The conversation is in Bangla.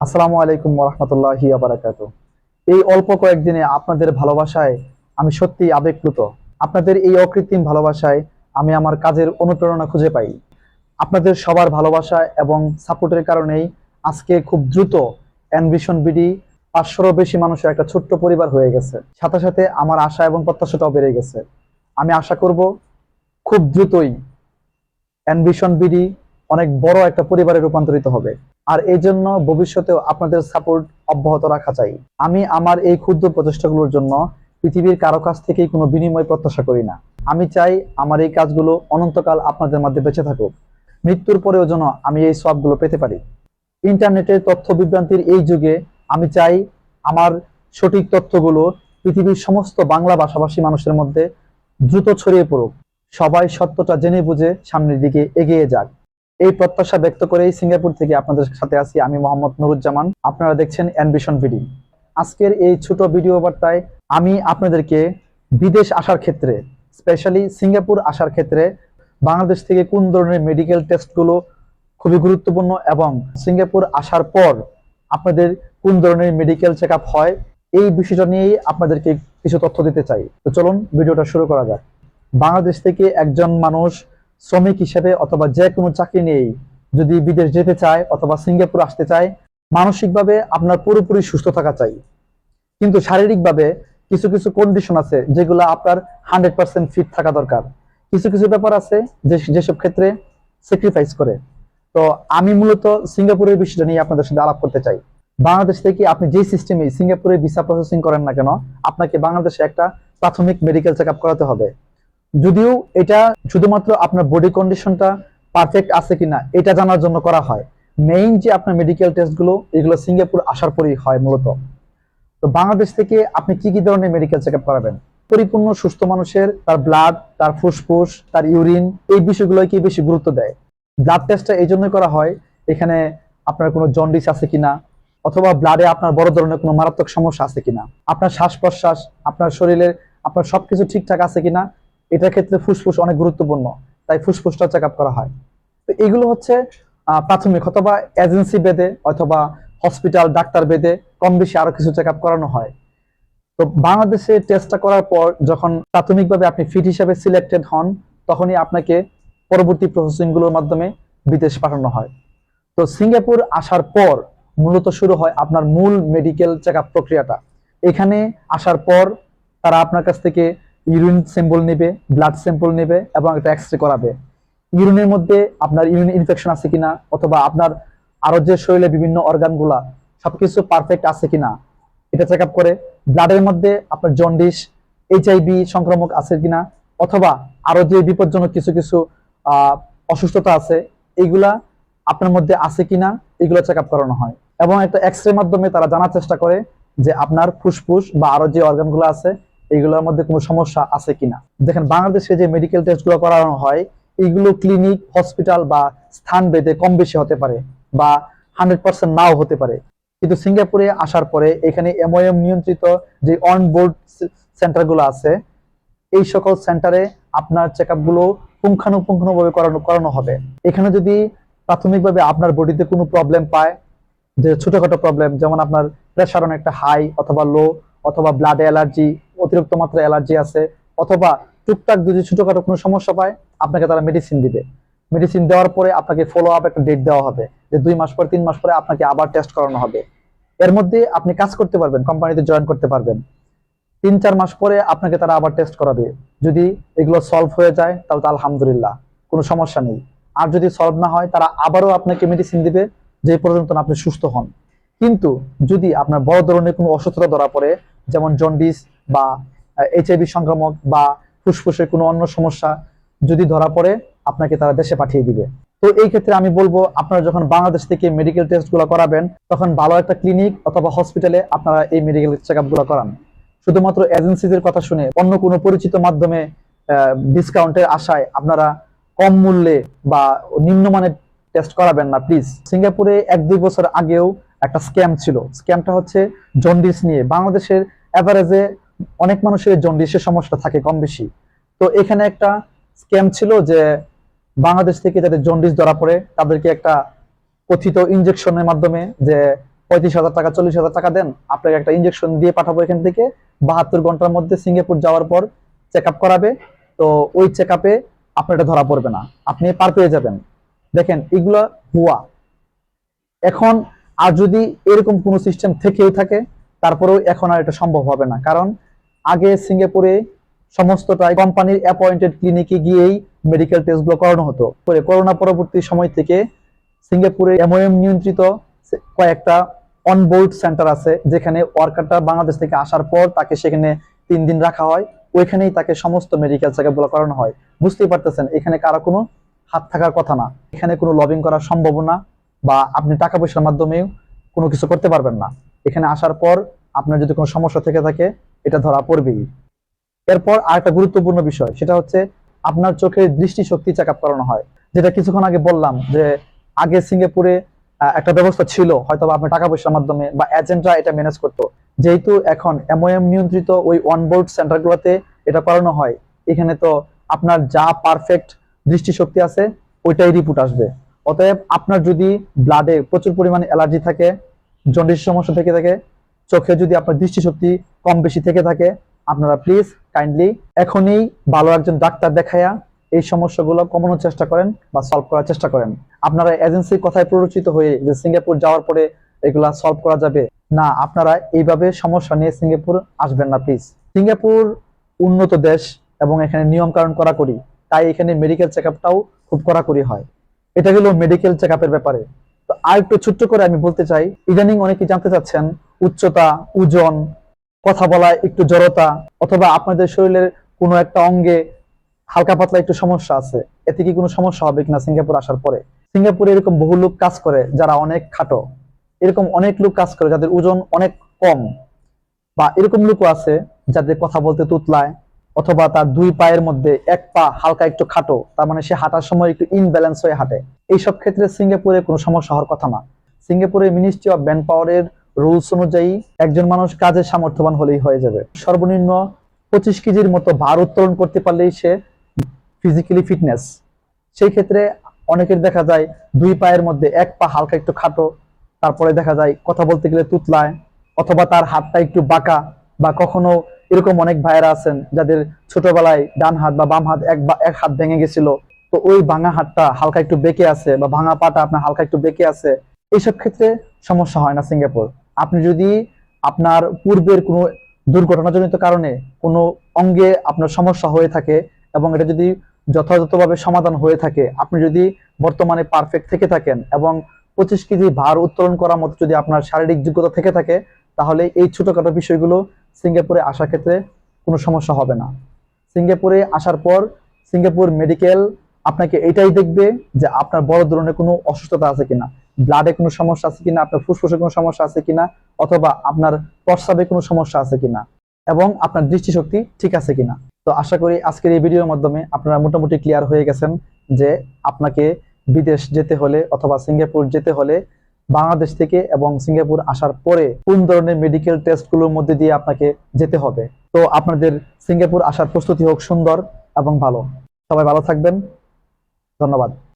আসসালামু আলাইকুম রহমতুল্লাহি আবরাকাত এই অল্প কয়েকদিনে আপনাদের ভালোবাসায় আমি সত্যি আবেগপ্লুত। আপনাদের এই অকৃত্রিম ভালোবাসায় আমি আমার কাজের অনুপ্রেরণা খুঁজে পাই। আপনাদের সবার ভালোবাসা এবং সাপোর্টের কারণেই আজকে খুব দ্রুত অ্যানভিশন বিডি পাঁচশোরও বেশি মানুষের একটা ছোট্ট পরিবার হয়ে গেছে। সাথে সাথে আমার আশা এবং প্রত্যাশাটাও বেড়ে গেছে। আমি আশা করব খুব দ্রুতই অ্যানভিশন বিডি অনেক বড় একটা পরিবারে রূপান্তরিত হবে। আর এই জন্য ভবিষ্যতেও আপনাদের সাপোর্ট অব্যাহত রাখা চাই। আমি আমার এই ক্ষুদ্র প্রচেষ্টাগুলোর জন্য পৃথিবীর কারও কাছ থেকেই কোনো বিনিময় প্রত্যাশা করি না। আমি চাই আমার এই কাজগুলো অনন্তকাল আপনাদের মধ্যে বেঁচে থাকুক। মৃত্যুর পরেও যেন আমি এই সবগুলো পেতে পারি। ইন্টারনেটের তথ্য বিভ্রান্তির এই যুগে আমি চাই আমার সঠিক তথ্যগুলো পৃথিবীর সমস্ত বাংলা ভাষাভাষী মানুষের মধ্যে দ্রুত ছড়িয়ে পড়ুক। সবাই সত্যটা জেনে বুঝে সামনের দিকে এগিয়ে যাক। এই প্রত্যাশা ব্যক্ত করেই সিঙ্গাপুর থেকে আপনাদের সাথে আছি আমি মোহাম্মদ নুরুজ্জামান। আপনারা দেখছেন অ্যানভিশন ভিডি। আজকের এই ছোট ভিডিও বার্তায় আমি আপনাদেরকে বিদেশ আসার ক্ষেত্রে, স্পেশালি সিঙ্গাপুর আসার ক্ষেত্রে, বাংলাদেশ থেকে কোন ধরনের মেডিকেল টেস্টগুলো খুবই গুরুত্বপূর্ণ এবং সিঙ্গাপুর আসার পর আপনাদের কোন ধরনের মেডিকেল চেক হয়, এই বিষয়টা নিয়েই আপনাদেরকে কিছু তথ্য দিতে চাই। তো চলুন, ভিডিওটা শুরু করা যাক। বাংলাদেশ থেকে একজন মানুষ শ্রমিক হিসেবে অথবা যে কোনো চাকরি নিয়েই যদি বিদেশ যেতে চায় অথবা সিঙ্গাপুর আসতে চায়, মানসিকভাবে আপনার পুরোপুরি সুস্থ থাকা চাই। কিন্তু শারীরিকভাবে কিছু কিছু কন্ডিশন আছে যেগুলো আপনার হান্ড্রেড পার্সেন্ট ফিট থাকা দরকার। কিছু কিছু ব্যাপার আছে যেসব ক্ষেত্রে স্যাক্রিফাইস করে। তো আমি মূলত সিঙ্গাপুরের বিষয়টা নিয়ে আপনাদের সাথে আলাপ করতে চাই। বাংলাদেশ থেকে আপনি যে সিস্টেমে সিঙ্গাপুরে ভিসা প্রসেসিং করেন না কেন, আপনাকে বাংলাদেশে একটা প্রাথমিক মেডিকেল চেক করাতে হবে। যদিও এটা শুধুমাত্র আপনার বডি কন্ডিশনটা পারফেক্ট আছে কিনা, এটা জানার জন্য করা হয়। মেইন যে আপনার মেডিকেল টেস্টগুলো এগুলো সিঙ্গাপুর আসার পরেই হয় মূলত। তো বাংলাদেশ থেকে আপনি কি কি ধরনের মেডিকেল চেক আপ করাবেন? পরিপূর্ণ, সুস্থ মানুষের, তার ব্লাড তার ফুসফুস, তার ইউরিন এই বিষয়গুলোকে বেশি গুরুত্ব দেয়? ব্লাড টেস্টটা এই জন্যই করা হয়, এখানে আপনার কোনো জন্ডিস আছে কিনা, অথবা ব্লাডে আপনার বড় ধরনের কোনো মারাত্মক সমস্যা আছে কিনা, আপনার শ্বাস প্রশ্বাস, আপনার শরীরের, আপনার সবকিছু ঠিকঠাক আছে কিনা এটার ক্ষেত্রে ফুসফুস অনেক গুরুত্বপূর্ণ, তাই ফুসফুসটা চেক করা হয়। তো এগুলো হচ্ছে প্রাথমিক অথবা এজেন্সি বেদে অথবা হসপিটাল ডাক্তার বেদে কম বেশি আরও কিছু চেক আপ করানো হয়। তো বাংলাদেশে টেস্টটা করার পর যখন প্রাথমিকভাবে আপনি ফিট হিসাবে সিলেক্টেড হন, তখনই আপনাকে পরবর্তী প্রসেসিংগুলোর মাধ্যমে বিদেশ পাঠানো হয়। তো সিঙ্গাপুর আসার পর মূলত শুরু হয় আপনার মূল মেডিকেল চেক প্রক্রিয়াটা। এখানে আসার পর তারা আপনার কাছ থেকে ইউরিন স্যাম্পল নেবে ব্লাড স্যাম্পল নেবে এবং একটা এক্স রে করাবে। ইউরিনের মধ্যে আপনার ইউরিন ইনফেকশন আছে কিনা অথবা আপনার আরও যে শরীরে বিভিন্ন অর্গানগুলা সবকিছু পারফেক্ট আছে কিনা, এটা চেক করে ব্লাডের মধ্যে আপনার জন্ডিস এইচআইভি সংক্রামক আছে কিনা অথবা আরও যে বিপজ্জনক কিছু কিছু অসুস্থতা আছে, এইগুলা আপনার মধ্যে আছে কিনা এগুলো চেক আপ করানো হয়। এবং একটা এক্স মাধ্যমে তারা জানার চেষ্টা করে যে আপনার ফুসফুস বা আরও যে অর্গানগুলো আছে এইগুলোর মধ্যে কোনো সমস্যা আছে কিনা? দেখেন, বাংলাদেশে যে মেডিকেল টেস্টগুলো করানো হয় এইগুলো ক্লিনিক হসপিটাল বা স্থান ভেদে কম বেশি হতে পারে বা হান্ড্রেড পার্সেন্ট নাও হতে পারে। কিন্তু সিঙ্গাপুরে আসার পরে এখানে এমওএম নিয়ন্ত্রিত যে অন বোর্ড সেন্টারগুলো আছে, এই সকল সেন্টারে আপনার চেক আপগুলো পুঙ্খানুপুঙ্খানুভাবে করানো করানো হবে। এখানে যদি প্রাথমিকভাবে আপনার বডিতে কোনো প্রবলেম পায়, যে ছোটখাটো প্রবলেম যেমন আপনার প্রেশার অনেকটা হাই অথবা লো অথবা ব্লাড অ্যালার্জি অতিরিক্ত মাত্রা অ্যালার্জি আছে অথবা টুকটাক যদি ছোটখাটো কোনো সমস্যা পায়, আপনাকে তারা মেডিসিন দিবে। মেডিসিন দেওয়ার পরে আপনাকে ফলো আপ একটা ডেট দেওয়া হবে যে দুই মাস পরে, তিন মাস পরে আপনাকে আবার টেস্ট করানো হবে। এর মধ্যে আপনি কাজ করতে পারবেন কোম্পানিতে জয়েন করতে পারবেন। তিন, চার মাস পরে আপনাকে তারা আবার টেস্ট করাবে। যদি এগুলো সলভ হয়ে যায়, তাহলে তো আলহামদুলিল্লাহ, কোনো সমস্যা নেই। আর যদি সলভ না হয়, তারা আবারও আপনাকে মেডিসিন দিবে, যে পর্যন্ত আপনি সুস্থ হন। কিন্তু যদি আপনার বড় ধরনের কোনো অসুস্থতা ধরা পড়ে, যেমন জন্ডিস বা এইচআইভি সংক্রামক বা ফুসফুসের কোনো অন্য সমস্যা যদি ধরা পড়ে, আপনাকে তারা দেশে পাঠিয়ে দিবে। তো এই ক্ষেত্রে আমি বলব, আপনারা যখন বাংলাদেশ থেকে মেডিকেল টেস্টগুলো করাবেন, তখন ভালো একটা ক্লিনিক অথবা হসপিটালে আপনারা এই মেডিকেল চেক আপগুলো করান। শুধুমাত্র এজেন্সিদের কথা শুনে, অন্য কোনো পরিচিত মাধ্যমে ডিসকাউন্টের আশায় আপনারা কম মূল্যে বা নিম্নমানের টেস্ট করাবেন না প্লিজ সিঙ্গাপুরে এক দুই বছর আগেও একটা স্ক্যাম ছিল। স্ক্যামটা হচ্ছে জন্ডিস নিয়ে। বাংলাদেশের অ্যাভারেজে অনেক মানুষের জন্ডিসের সমস্যা থাকে কম বেশি। তো এখানে একটা স্ক্যাম ছিল যে বাংলাদেশ থেকে যাদের জন্ডিস ধরা পড়ে, তাদেরকে একটা কথিত ইনজেকশনের মাধ্যমে যে পঁয়ত্রিশ হাজার টাকা, চল্লিশ হাজার টাকা দেন। আপনাকে একটা ইনজেকশন দিয়ে পাঠাবো এখান থেকে। বাহাত্তর ঘণ্টার মধ্যে সিঙ্গাপুর যাওয়ার পর চেক করাবে। তো ওই চেক আপে আপনার এটা ধরা পড়বে না। আপনি পার পেয়ে যাবেন। দেখেন, এগুলো হুয়া এখন আর যদি এরকম কোনো সিস্টেম থেকেও থাকে, তারপরেও এখন আর এটা সম্ভব হবে না। কারণ আগে সিঙ্গাপুরে সমস্তটাই কোম্পানির অ্যাপয়েন্টেড ক্লিনিকে গিয়েই মেডিকেল টেস্টগুলো করানো হতো। পরে করোনা পরবর্তী সময় থেকে সিঙ্গাপুরে এমওএম নিয়ন্ত্রিত কয়েকটা অনবোর্ড সেন্টার আছে, যেখানে ওয়ার্কারটা বাংলাদেশ থেকে আসার পর তাকে সেখানে তিন দিন রাখা হয়। ওইখানেই তাকে সমস্ত মেডিকেল চেক আপগুলো করানো হয়। বুঝতেই পারতেছেন, এখানে কারও কোনো হাত থাকার কথা না। এখানে কোনো লবিং করা সম্ভব না বা আপনি টাকা পয়সার মাধ্যমেও কোনো কিছু করতে পারবেন না। এখানে আসার পর আপনার যদি কোনো সমস্যা থেকে থাকে এটা ধরা পড়বেই। এরপর আরেকটা গুরুত্বপূর্ণ বিষয়, সেটা হচ্ছে আপনার চোখের দৃষ্টিশক্তি চেক আপ করানো হয়। যেটা কিছুক্ষণ আগে বললাম যে আগে সিঙ্গাপুরে একটা ব্যবস্থা ছিল হয়তো বা আপনার টাকা পয়সার মাধ্যমে বা এজেন্টরা এটা ম্যানেজ করতো। যেহেতু এখন এমওএম নিয়ন্ত্রিত ওই অনবোর্ড সেন্টারগুলোতে এটা করানো হয়, এখানে তো আপনার যা পারফেক্ট দৃষ্টিশক্তি আছে, ওইটাই রিপোর্ট আসবে। অতএব আপনার যদি ব্লাডে প্রচুর পরিমাণে অ্যালার্জি থাকে জন্ডিস সমস্যা থেকে থাকে চোখে যদি আপনার দৃষ্টিশক্তি কম বেশি থেকে থাকে, আপনারা প্লিজ কাইন্ডলি এখনই ভালো একজন ডাক্তার দেখায়া এই সমস্যাগুলো কমানোর চেষ্টা করেন বা সলভ করার চেষ্টা করেন। আপনারা এজেন্সির কথায় প্ররোচিত হয়ে যে সিঙ্গাপুর যাওয়ার পরে এগুলা সলভ করা যাবে? না, আপনারা এইভাবে সমস্যা নিয়ে সিঙ্গাপুর আসবেন না প্লিজ সিঙ্গাপুর উন্নত দেশ এবং এখানে নিয়ম কারণ কড়াকড়ি, তাই এখানে মেডিকেল চেক খুব কড়াকড়ি হয়। এটা গেল মেডিকেল চেক ব্যাপারে। আর একটু ছোট্ট করে আমি বলতে চাই, ইদানিং অনেকে জানতে চাচ্ছেন উচ্চতা, ওজন, কথা বলায় একটু জড়তা, অথবা আপনাদের শরীরের কোনো একটা অঙ্গে হালকা পাতলা একটু সমস্যা আছে, এতে কি কোনো সমস্যা হবে কিনা সিঙ্গাপুর আসার পরে? সিঙ্গাপুরে এরকম বহু লোক কাজ করে যারা অনেক খাটো। এরকম অনেক লোক কাজ করে যাদের ওজন অনেক কম, বা এরকম লোকও আছে যাদের কথা বলতে তুতলায় অথবা তার দুই পায়ের মধ্যে এক পা হালকা একটু খাটো, তার মানে সে হাঁটার সময় একটু ইনব্যালেন্স হয়ে হাঁটে। এইসব ক্ষেত্রে সিঙ্গাপুরে কোনো সমস্যা হওয়ার কথা না। সিঙ্গাপুরে মিনিস্ট্রি অফ ম্যান পাওয়ারের রুলস অনুযায়ী একজন মানুষ কাজের সামর্থ্যবান হলেই হয়ে যাবে। সর্বনিম্ন পঁচিশ কেজির মতো ভার উত্তোলন করতে পারলেই সে ফিজিক্যালি ফিটনেস সেই ক্ষেত্রে অনেকের দেখা যায় দুই পায়ের মধ্যে এক পা হালকা একটু খাটো, তারপরে দেখা যায় কথা বলতে গেলে তুতলায়, অথবা তার হাতটা একটু বাঁকা বা কখনো এরকম অনেক ভাইয়েরা আছেন যাদের ছোটবেলায় ডান হাত বা বাম হাত এক এক হাত ভেঙে গেছিল। তো ওই ভাঙা হাতটা হালকা একটু বেঁকে আছে বা ভাঙা পাটা আপনার হালকা একটু বেঁকে আছে এইসব ক্ষেত্রে সমস্যা হয় না সিঙ্গাপুর। আপনি যদি আপনার পূর্বের কোনো দুর্ঘটনাজনিত কারণে কোনো অঙ্গে আপনার সমস্যা হয়ে থাকে এবং এটা যদি যথাযথভাবে সমাধান হয়ে থাকে, আপনি যদি বর্তমানে পারফেক্ট থেকে থাকেন এবং পঁচিশ কেজি ভার উত্তোলন করার মতো যদি আপনার শারীরিক যোগ্যতা থেকে থাকে, তাহলে এই ছোটখাটো বিষয়গুলো সিঙ্গাপুরে আসার ক্ষেত্রে কোনো সমস্যা হবে না। সিঙ্গাপুরে আসার পর সিঙ্গাপুর মেডিকেল আপনাকে এটাই দেখবে যে আপনার বড় ধরনের কোনো অসুস্থতা আছে কিনা ব্লাডে কোনো সমস্যা আছে কিনা, আপনার ফুসফুসে কোনো সমস্যা আছে কিনা, অথবা আপনার প্রস্রাবে কোনো সমস্যা আছে কিনা এবং আপনার দৃষ্টিশক্তি ঠিক আছে কিনা। তো আশা করি আজকের এই ভিডিওর মাধ্যমে আপনারা মোটামুটি ক্লিয়ার হয়ে গেছেন যে আপনাকে বিদেশ যেতে হলে অথবা সিঙ্গাপুর যেতে হলে বাংলাদেশ থেকে এবং সিঙ্গাপুর আসার পরে কোন ধরনের মেডিকেল টেস্টগুলোর মধ্যে দিয়ে আপনাকে যেতে হবে? তো আপনাদের সিঙ্গাপুর আসার প্রস্তুতি হোক সুন্দর এবং ভালো। সবাই ভালো থাকবেন। ধন্যবাদ।